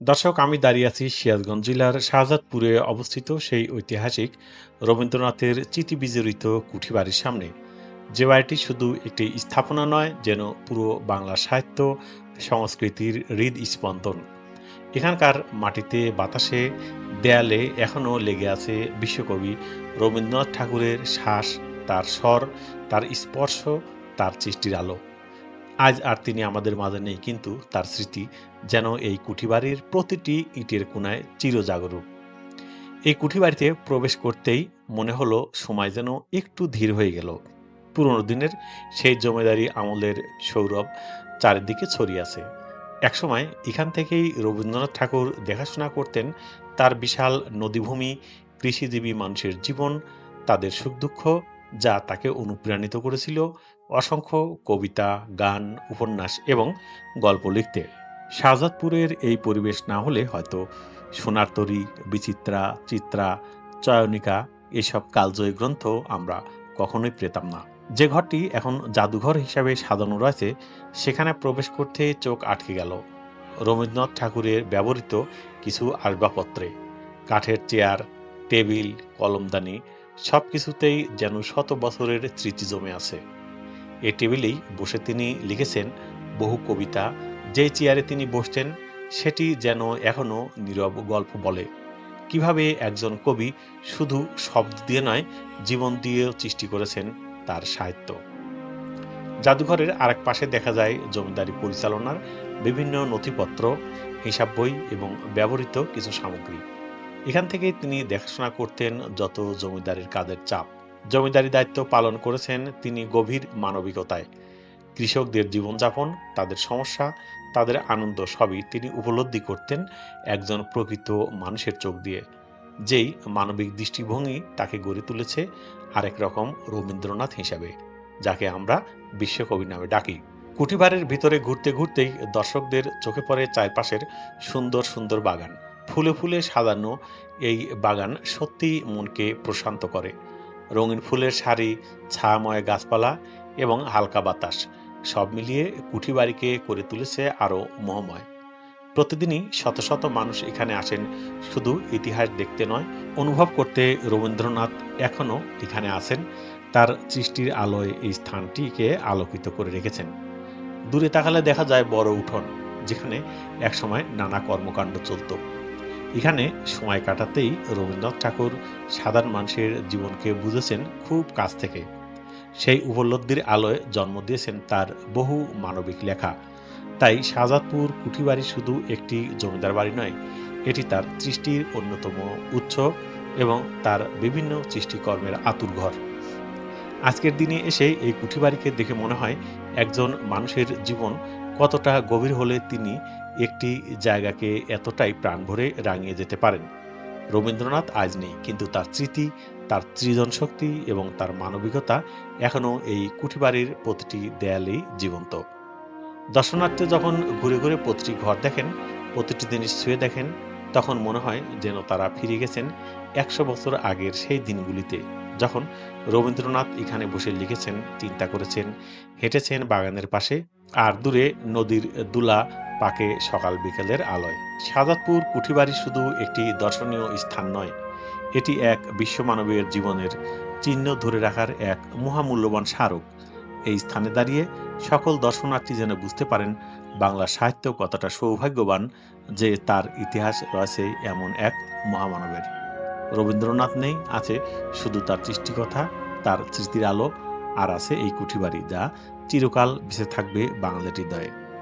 দর্শক, আমি দাঁড়িয়ে আছি সিরাজগঞ্জ জেলার শাহজাদপুরে অবস্থিত সেই ঐতিহাসিক রবীন্দ্রনাথের চিতিবিজড়িত কুঠি বাড়ির সামনে। যে বাড়িটি শুধু একটি স্থাপনা নয়, যেন পুরো বাংলা সাহিত্য, সংস্কৃতির হৃদ স্পন্দন এখানকার মাটিতে, বাতাসে, দেয়ালে এখনও লেগে আছে বিশ্বকবি রবীন্দ্রনাথ ঠাকুরের শ্বাস, তার স্বর, তার স্পর্শ, তার সৃষ্টির আলো। আজ আর তিনি আমাদের মাঝে নেই, কিন্তু তার স্মৃতি যেন এই কুঠিবাড়ির প্রতিটি ইটের কোনায় চিরজাগরুক এই কুঠিবাড়িতে প্রবেশ করতেই মনে হলো সময় যেন একটু ধীর হয়ে গেল। পুরনো দিনের সেই জমিদারি আমলের সৌরভ চারিদিকে ছড়িয়ে আছে। একসময় এখান থেকেই রবীন্দ্রনাথ ঠাকুর দেখাশোনা করতেন, তার বিশাল নদীভূমি, কৃষিজীবী মানুষের জীবন, তাদের সুখ দুঃখ যা তাকে অনুপ্রাণিত করেছিল অসংখ্য কবিতা, গান, উপন্যাস এবং গল্প লিখতে। শাহজাদপুরের এই পরিবেশ না হলে হয়তো সোনার তরী, বিচিত্রা, চিত্রা, চয়নিকা এসব কালজয়ী গ্রন্থ আমরা কখনোই পেতাম না। যে ঘরটি এখন জাদুঘর হিসাবে সাজানো রয়েছে, সেখানে প্রবেশ করতে চোখ আটকে গেল। রবীন্দ্রনাথ ঠাকুরের ব্যবহৃত কিছু আসবাবপত্রে, কাঠের চেয়ার, টেবিল, কলমদানি সব কিছুতেই যেন শত বছরের স্মৃতি জমে আছে। এ টেবিলেই বসে তিনি লিখেছেন বহু কবিতা যে চেয়ারে তিনি বসতেন সেটি যেন এখনও নীরব গল্প বলে। কীভাবে একজন কবি শুধু শব্দ দিয়ে নয়, জীবন দিয়েও সৃষ্টি করেছেন তার সাহিত্য। জাদুঘরের আরেক পাশে দেখা যায় জমিদারি পরিচালনার বিভিন্ন নথিপত্র, হিসাব বই এবং ব্যবহৃত কিছু সামগ্রী। এখান থেকে তিনি দেখাশোনা করতেন যত জমিদারের কাজের চাপ। জমিদারি দায়িত্ব পালন করেছেন তিনি গভীর মানবিকতায়। কৃষকদের জীবনযাপন, তাদের সমস্যা, তাদের আনন্দ সবই তিনি উপলব্ধি করতেন একজন প্রকৃত মানুষের চোখ দিয়ে। যেই মানবিক দৃষ্টিভঙ্গি তাকে গড়ে তুলেছে আরেক রকম রবীন্দ্রনাথ হিসাবে, যাকে আমরা বিশ্বকবি নামে ডাকি। কুঠিবারের ভিতরে ঘুরতে ঘুরতেই দর্শকদের চোখে পড়ে চারপাশের সুন্দর সুন্দর বাগান। ফুলে ফুলে সাজানো এই বাগান সত্যি মনকে প্রশান্ত করে। রঙিন ফুলের শাড়ি, ছায়াময় গাছপালা এবং হালকা বাতাস সব মিলিয়ে কুঠি বাড়িকে করে তুলেছে আরও মোহময়। প্রতিদিনই শত শত মানুষ এখানে আসেন, শুধু ইতিহাস দেখতে নয়, অনুভব করতে রবীন্দ্রনাথ এখনও এখানে আছেন। তার সৃষ্টির আলোয় এই স্থানটিকে আলোকিত করে রেখেছেন। দূরে তাকালে দেখা যায় বড় উঠোন, যেখানে একসময় নানা কর্মকাণ্ড চলত। এখানে সময় কাটাতেই রবীন্দ্রনাথ ঠাকুর সাধারণ মানুষের জীবনকে বুঝেছেন খুব কাছ থেকে। সেই উপলব্ধির আলোয় জন্ম দিয়েছেন তার বহু মানবিক লেখা। তাই শাহজাদপুর কুঠিবাড়ি শুধু একটি জমিদার বাড়ি নয়, এটি তার সৃষ্টির অন্যতম উৎস এবং তার বিভিন্ন সৃষ্টিকর্মের আতুর ঘর। আজকের দিনে এসে এই কুঠিবাড়িকে দেখে মনে হয় একজন মানুষের জীবন কতটা গভীর হলে তিনি একটি জায়গাকে এতটাই প্রাণ ভরে রাঙিয়ে যেতে পারেন? রবীন্দ্রনাথ আজ নেই, কিন্তু তার স্মৃতি, তার সৃজন শক্তি এবং তার মানবিকতা এখনও এই কুঠিবাড়ির প্রতিটি দেয়ালেই জীবন্ত। দর্শনার্থী যখন ঘুরে ঘুরে প্রতিটি ঘর দেখেন, প্রতিটি জিনিস ছুঁয়ে দেখেন, তখন মনে হয় যেন তারা ফিরে গেছেন একশো বছর আগের সেই দিনগুলিতে, যখন রবীন্দ্রনাথ এখানে বসে লিখেছেন, চিন্তা করেছেন, হেঁটেছেন বাগানের পাশে আর দূরে নদীর দুলা পাকে সকাল বিকেলের আলোয়। সাজাদপুর কুঠিবাড়ি শুধু একটি দর্শনীয় স্থান নয়, এটি এক বিশ্বমানবের জীবনের চিহ্ন ধরে রাখার এক মহামূল্যবান স্মারক। এই স্থানে দাঁড়িয়ে সকল দর্শনার্থী যেন বুঝতে পারেন বাংলা সাহিত্য কতটা সৌভাগ্যবান যে তার ইতিহাস রয়েছে এমন এক মহামানবের। রবীন্দ্রনাথ নেই, আছে শুধু তার সৃষ্টিকথা, তার স্মৃতির আলো, আর আছে এই কুঠিবাড়ি যা চিরকাল ভেসে থাকবে বাংলাটির হৃদয়ে।